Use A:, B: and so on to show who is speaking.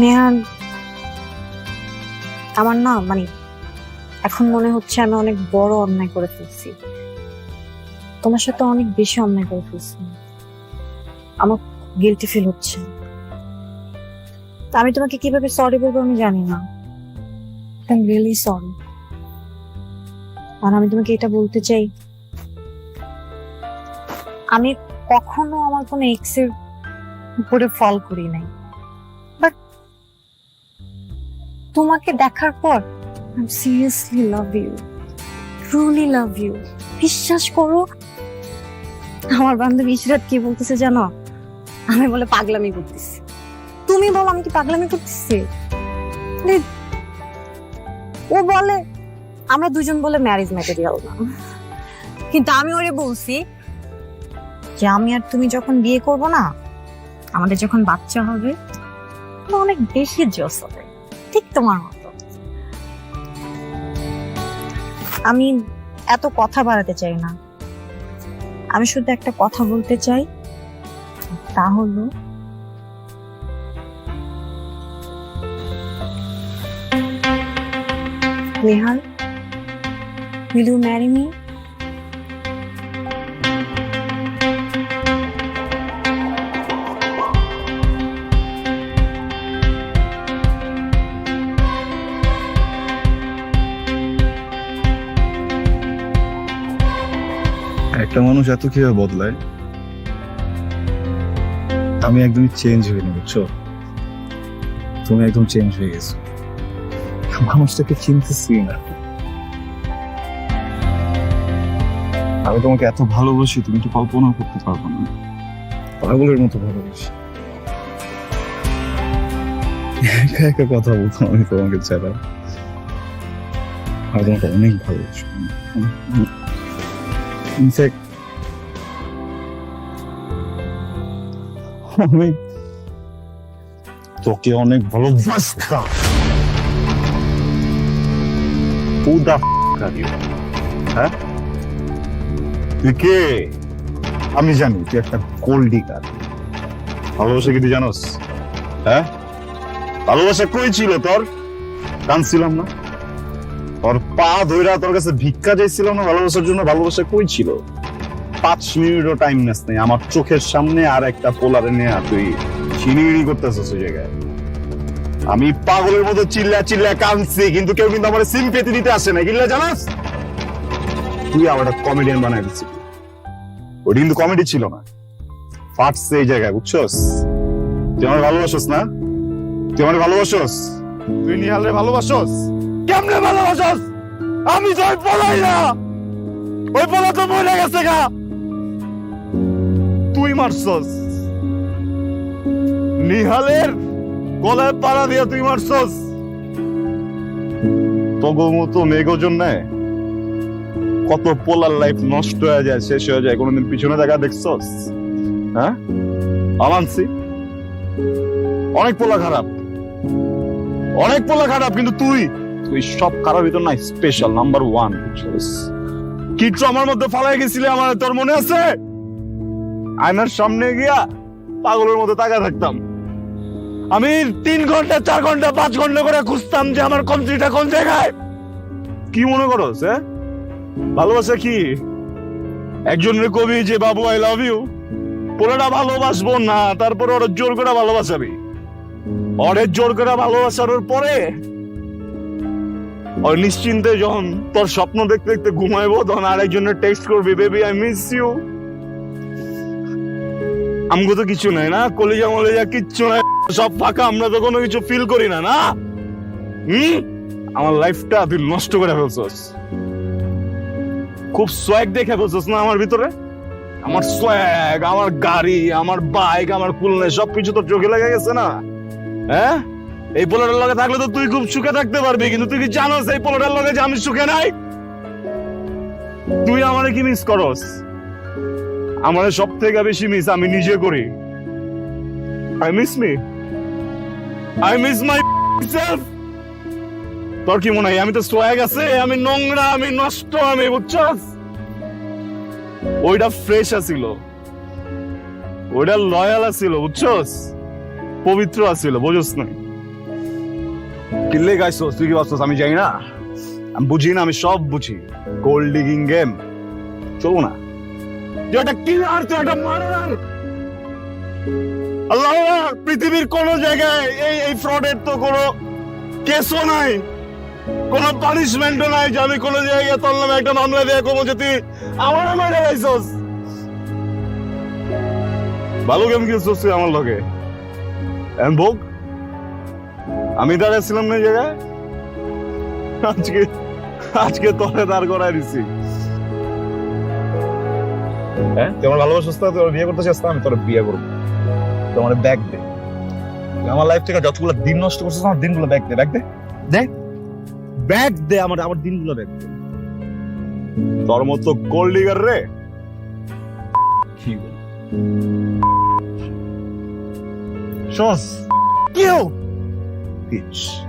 A: নেহান আমার না মানে এখন মনে হচ্ছে আমি অনেক বড় অন্যায় করে ফেলছি। তোমার সাথে অনেক বেশি অন্যায় করে ফেলছি। আমার গিলটি ফিল হচ্ছে। আমি তোমাকে কীভাবে সরি বলব আমি জানি না। আই রিয়েলি সরি আর আমি তোমাকে এটা বলতে চাই, আমি কখনো আমার কোনো এক্সের উপরে ফল করি নাই। তোমাকে দেখার পর I seriously love you truly love you বিশ্বাস করো আমার বান্ধবী ইশরাত কি বলতেছে জানো? আমি বলে পাগলামি করতেছি। তুমি বলো আমি কি পাগলামি করতেছি? মানে, ও বলে আমরা দুজন বলে ম্যারেজ ম্যাটেরিয়াল না কিন্তু আমি ওরে বলছি যে আমি আর তুমি যখন বিয়ে করব না আমাদের যখন বাচ্চা হবে অনেক বেশি জোস হবে। ঠিক তোমার মতো। আমি এত কথা বাড়াতে চাই না। আমি শুধু একটা কথা বলতে চাই, তা হলো নেহাল, will you
B: একটা মানুষ এত কীভাবে বদলায়? আমি একদমই চেঞ্জ হইনি বুঝছ? তুমি একদম চেঞ্জ হয়ে গেছো। মানুষটাকে চিনতেছি না। আমি তোমাকে এত ভালোবাসি, তুমি তো কল্পনাও করতে পারব না। পাগলের মতো ভালোবাসি। একা একা কথা বলতাম আমি তোমাকে ছাড়া। আমি তোমাকে অনেক ভালোবাসি। ইনফ্যাক্ট আমি তোকে অনেক ভালোবাসতাম Who the f- are you? হ্যাঁ তুই কে আমি জানি তুই একটা গোল্ডি কার ভালোবাসা কি তুই জানোস হ্যাঁ ভালোবাসা কই ছিল তোর কানছিলাম না তোর পা ধইরা তোর কাছে ভিক্ষা চাইছিলাম না, ভালোবাসার জন্য ভালোবাসা কই ছিল? পাঁচ মিনিটও টাইম নেস আমার চোখের সামনে আর একটা পোলারে নিয়ে তুই চিনিমিনি করতেছিস ওই জায়গায়। আমি পাগলের মতো চিল্লা চিল্লা কাঁদছি, কিন্তু কেউ কিন্তু আমার সিম্পেতি দিতে আসে না কিল্লা জানাস? তুই আমার কমেডিয়ান বানাই দিচ্ছিস। ওটা কিন্তু কমেডি ছিল না। ফাটছে এই জায়গায়, বুঝছস? তুই আমার ভালোবাসোস না? তুই আমার ভালোবাসোস? তুই নিহালে ভালোবাসোস? কেমনে ভালোবাসোস আমি তো পলাই না, ওই পলা তো মরে গেছে গা। তুই মারছস। নিহালের গলায় পাড়া দিয়া তুই মারছস। তগো মতো মেঘজন নেয়। কত পোলার লাইফ নষ্ট হয়ে যায়, শেষ হয়ে যায়, কোনোদিন পিছনে দেখা দেখছস? হ্যাঁ? আমানসি, অনেক পোলা খারাপ। অনেক পোলা খারাপ, কিন্তু তুই তুই সব খারাপ ভিতর না স্পেশাল নাম্বার ওয়ান বুঝছস আমার মধ্যে ফালাই গেছিলে আমার, তোর মনে আছে? আয়নার সামনে গিয়া পাগলের মতো তাকা থাকতাম। আমি তিন ঘণ্টা, চার ঘণ্টা, পাঁচ ঘণ্টা করে খুঁজতাম যে আমার কমপ্লিটটা কোন জায়গায়। কি মনে করো হ্যাঁ? ভালোবাসা কি? একজনের কবি যে, বাবু আই লাভ ইউ পোলাটা ভালোবাসবো না, তারপরে ওরা জোর করে ভালোবাসাবি। ওরে জোর করে ভালোবাসানোর পরে ওর নিশ্চিন্তে যখন তোর স্বপ্ন দেখতে দেখতে ঘুমাইবো, তখন আরেকজনের টেক্সট করবি বেবি আই মিস ইউ আমগো তো কিছু নাই না? কলিজা মলিজা কিচ্ছু নাই, সব ফাঁকা, আমরা তো কোনো কিছু ফিল করি না না? হুম? আমার লাইফটা তুই নষ্ট করে ফেলছস। খুব সোয়াগ দেখে ফেলছস না আমার ভিতরে? আমার সোয়াগ আমার গাড়ি, আমার বাইক আমার কুলনে সবকিছু তোর চোখে লেগে গেছে না? হ্যাঁ? এই পোলাটার লগে থাকলে তো তুই খুব সুখে থাকতে পারবি, কিন্তু তুই কি জানোস এই পোলাটার লগে যে আমি সুখে নাই? তুই আমারে কি মিস করস? আমার সব থেকে বেশি মিস আমি নিজে করি। I miss me I miss myself তোর কি মনে হয়, আমি তো সোয়াগ আছে আমি নোংরা, আমি নষ্ট, আমি বুঝছস? ওইটা ফ্রেশ আছিল। ওইটা লয়াল আছিল, বুঝছস? পবিত্র আছিল বুঝছস না কিল্লে গাইছস তুই কি ভাবছস আমি জানি না। আমি বুঝি না, আমি সব বুঝি। গোল্ড ডিগিং গেম চলবো না। তুই একটা কিলার তুই একটা মারার আল্লাহ পৃথিবীর কোন জায়গায় এই এই ফ্রডের তো কোনো কেসও নাই। কোনো পানিশমেন্টও নাই যে আমি কোনো জায়গায় তোর নামে একটা মামলা দিয়ে কমো যে তুই আমার মারে গাইছস ভালো গেম খেলছস তুই আমার লগে। এম ভোগ? আমি দাঁড়াচ্ছিলাম না জায়গায়? আজকে আজকে তোরে দাঁড় করাই দিছি। হ্যাঁ? তুই আমার ভালোবাসিস তোর বিয়ে করতে চাস আমি তোর বিয়ে করব। আমার ব্যাগ দে। আমার লাইফ থেকে যতগুলো দিন নষ্ট করছিস আমার দিনগুলো ব্যাগ দে ব্যাগ দে। দে ব্যাগ দে আমার আমার দিনগুলো ব্যাগ দে। তোর মতো গোল্ড ডিগার রে। কি বল? সস কেউ? pitch.